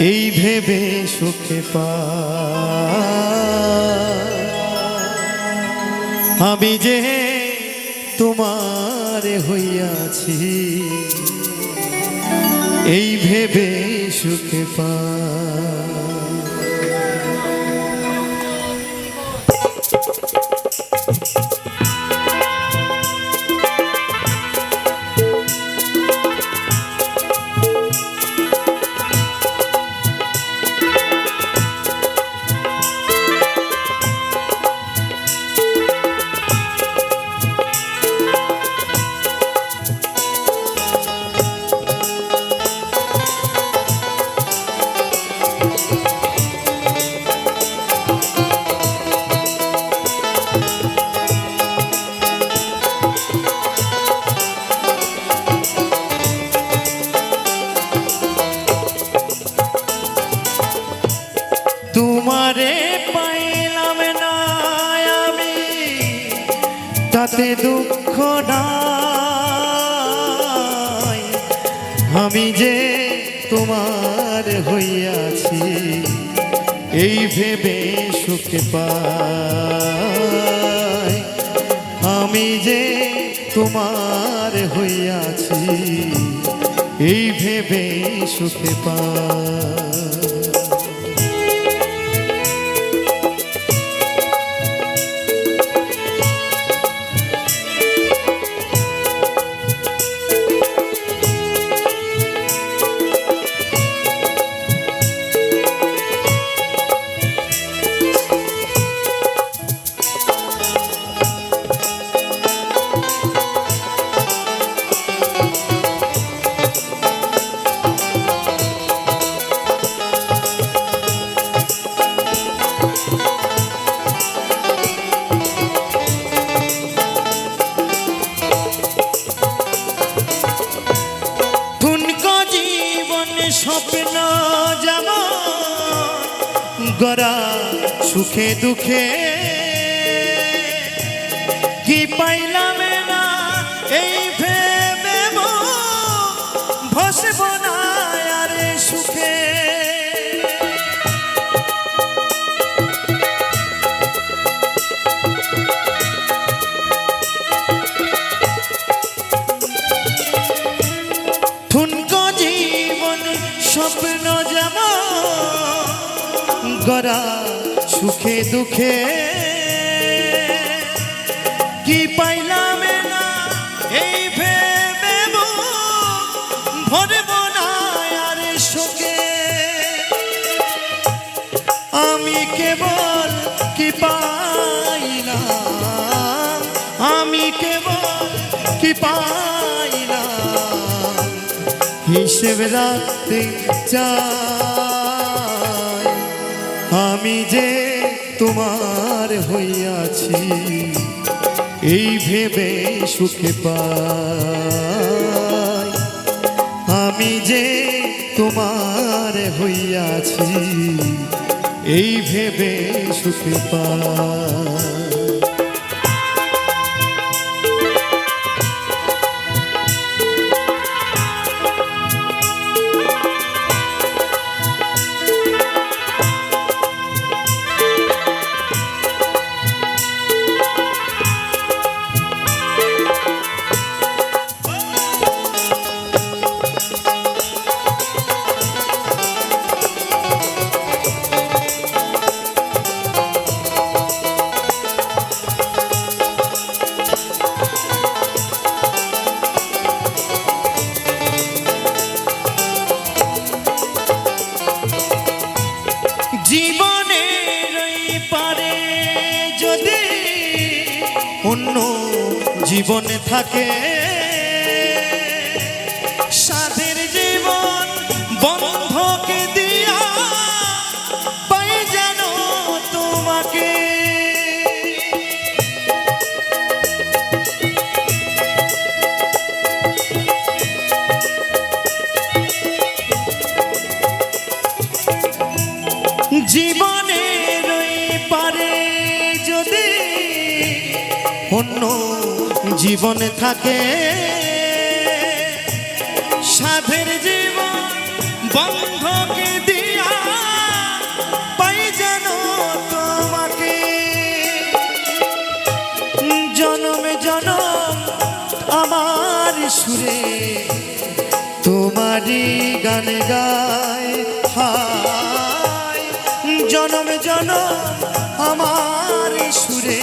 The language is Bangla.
এই ভেবে সুখে পা। আমি যে তোমার হইয়াছি এই ভেবে সুখে পা। তাতে দুঃখ নাই। আমি যে তোমার হইয়াছি, এই ভেবে সুখে পাই। আমি যে তোমার হইয়াছি, এই ভেবে সুখে পাই। স্বপ্ন যেমন সুখে দুঃখে। কি পাইলাম স্বপ্ন যেমন গড়া সুখে দুঃখে, কি পাইলাম না? এই ভেবে আর আমি কেবল কি পাইলাম? আমি কেবল কি হিসেব রাখতে চাই। আমি যে তোমার হইয়াছি, এই ভেবে সুখে পাই। আমি যে তোমার হইয়াছি, এই ভেবে সুখে পাই। অন্য জীবনে থাকে। সাদের জীবন বন্ধকে দিয়া পাই যেন তোমাকে। জীবন জীবনে থাকে। সাধের জীবন বন্ধকে দিয়া পাই যেন তোমাকে। জনমে, জনম আমার সুরে তোমারই গান গায় হায়, জনমে, জনম আমার সুরে